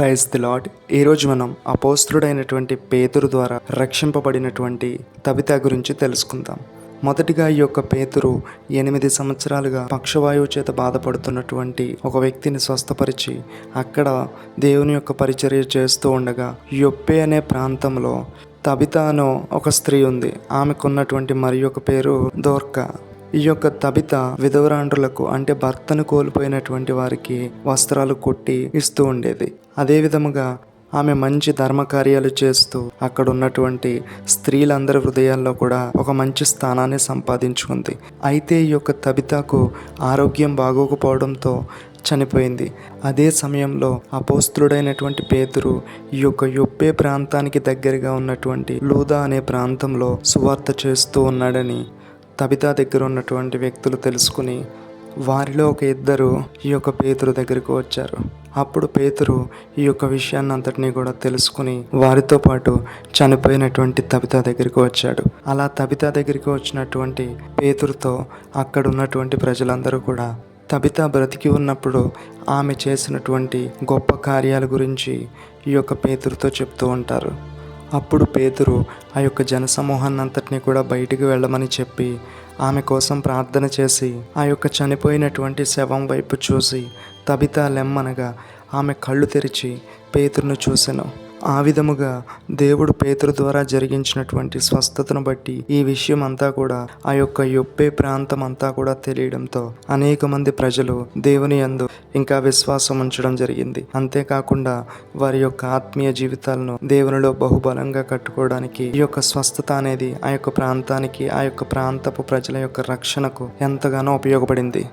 Praise the lord ఈరోజు మనం అపోస్తుడైనటువంటి పేతురు ద్వారా రక్షింపబడినటువంటి తబిత గురించి తెలుసుకుందాం. మొదటిగా ఈ యొక్క పేతురు ఎనిమిది సంవత్సరాలుగా పక్షవాయువు చేత బాధపడుతున్నటువంటి ఒక వ్యక్తిని స్వస్థపరిచి అక్కడ దేవుని యొక్క పరిచర్య చేస్తూ ఉండగా యొప్పే అనే ప్రాంతంలో తబిత అను ఒక స్త్రీ ఉంది. ఆమెకున్నటువంటి మరి పేరు దోర్కా. ఈ యొక్క తబిత విధవరాండ్రులకు అంటే భర్తను కోల్పోయినటువంటి వారికి వస్త్రాలు కొట్టి ఇస్తూ ఉండేది. అదే విధముగా ఆమె మంచి ధర్మకార్యాలు చేస్తూ అక్కడ ఉన్నటువంటి స్త్రీలందరి హృదయాల్లో కూడా ఒక మంచి స్థానాన్ని సంపాదించుకుంది. అయితే ఈ యొక్క తబితకు ఆరోగ్యం బాగోకపోవడంతో చనిపోయింది. అదే సమయంలో అపోస్తుడైనటువంటి పేతురు ఈ యొక్క యొప్పే ప్రాంతానికి దగ్గరగా ఉన్నటువంటి లూదా అనే ప్రాంతంలో సువార్త చేస్తూ ఉన్నాడని తబితా దగ్గర ఉన్నటువంటి వ్యక్తులు తెలుసుకుని వారిలో ఒక ఇద్దరు ఈ యొక్క పేతురు దగ్గరికి వచ్చారు. అప్పుడు పేతురు ఈ యొక్క విషయాన్ని అంతటినీ కూడా తెలుసుకుని వారితో పాటు చనిపోయినటువంటి తబితా దగ్గరికి వచ్చాడు. అలా తబితా దగ్గరికి వచ్చినటువంటి పేతురుతో అక్కడ ఉన్నటువంటి ప్రజలందరూ కూడా తబిత బ్రతికి ఉన్నప్పుడు ఆమె చేసినటువంటి గొప్ప కార్యాల గురించి ఈ యొక్క పేతురుతో చెప్తూ ఉంటారు. అప్పుడు పేతురు ఆ యొక్క జనసమూహాన్నంతటినీ కూడా బయటికి వెళ్ళమని చెప్పి ఆమె కోసం ప్రార్థన చేసి ఆ యొక్క చనిపోయినటువంటి శవం వైపు చూసి తబిత లెమ్మనగా ఆమె కళ్ళు తెరిచి పేతురును చూసెను. ఆ విధముగా దేవుడు పేతురు ద్వారా జరిగించినటువంటి స్వస్థతను బట్టి ఈ విషయం అంతా కూడా ఆ యొక్క యొప్పే ప్రాంతం అంతా కూడా తెలియడంతో అనేక మంది ప్రజలు దేవుని యందు ఇంకా విశ్వాసం ఉంచడం జరిగింది. అంతేకాకుండా వారి యొక్క ఆత్మీయ జీవితాలను దేవునిలో బహుబలంగా కట్టుకోవడానికి ఈ యొక్క స్వస్థత అనేది ఆ యొక్క ప్రాంతానికి ఆ యొక్క ప్రాంతపు ప్రజల యొక్క రక్షణకు ఎంతగానో ఉపయోగపడింది.